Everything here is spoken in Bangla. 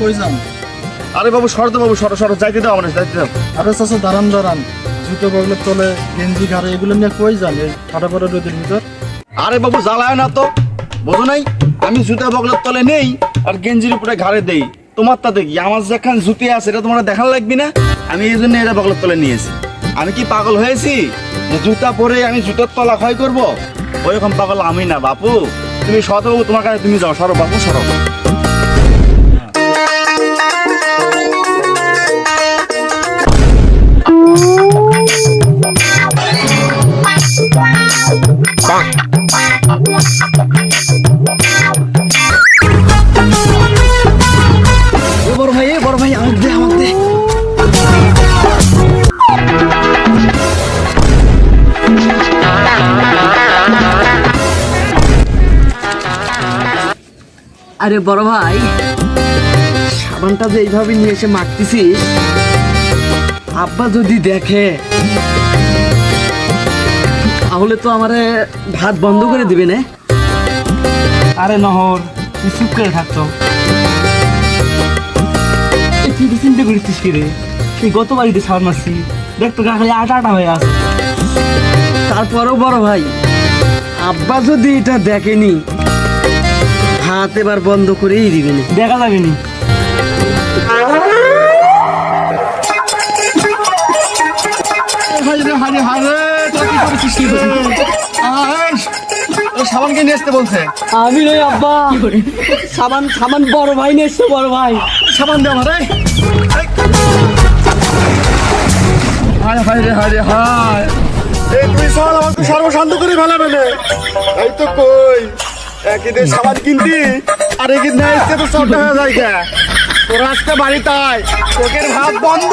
কই যান আরে বাবু সরো তো বাবু সরো সরো যাইতে দাও আমার যাইতে দাও। আরে চাচা দাঁড়ান দাঁড়ান। জুতো বগলের তলে গেঞ্জি ঘাড়ে এগুলো নিয়ে কই যান? এই ফাটা ফাটা রোদের ভিতর। আরে বাবু জ্বালায় না তো। বোঝো নাই? আমি জুতা বগলের তলে নেই আর গেঞ্জির উপরে ঘাড়ে দেই। তোমার তাতে কি আমার যেখান জুতি আছে এটা তোমার দেখান লাগবে না? আমি এই জন্য এটা বগলের তলে নিয়েছি আমি কি পাগল হয়েছি? যে জুতা পরে আমি জুতার তলা ক্ষয় করব? ওইরকম পাগল আমি না বাপু। তুমি বাবু তোমার কাছে তুমি যাও সরো বাপু সরো। আমাকে আমাকে আরে বড় ভাই সাবানটা যে এইভাবে নিয়ে এসে মাখতেছিস আব্বা যদি দেখে তাহলে তো আমারে ভাত বন্ধ করে দিবে না। আরে নহর তুই চুপ করে থাকতো তুই কি চিন্তা করিস কি রে? তুই গত বাড়িতে সাবান মারছি। দেখ তো গা খালি আটা আটা হয়ে আছে। তারপরেও বড় ভাই আব্বা যদি এটা দেখেনি ভাত এবার বন্ধ করেই দিবে না। দেখা যাবে নি। হাই রে। সাবানকে নিয়ে আসতে বলছে। আমি নই আব্বা। সাবান সাবান বড় ভাই নিয়ে এসছে বড় ভাই। সাবান দে আমারে হাই হাই রে হাই রে হাই এই তুই সাল আমাকে সর্বশান্ত করে ফেলাবে না এই তো কই? একই দিয়ে সাবান কিনতি আর একই এসে তো হয়ে যায় তোর আজকে বাড়ি তাই চোখের ভাত বন্ধ।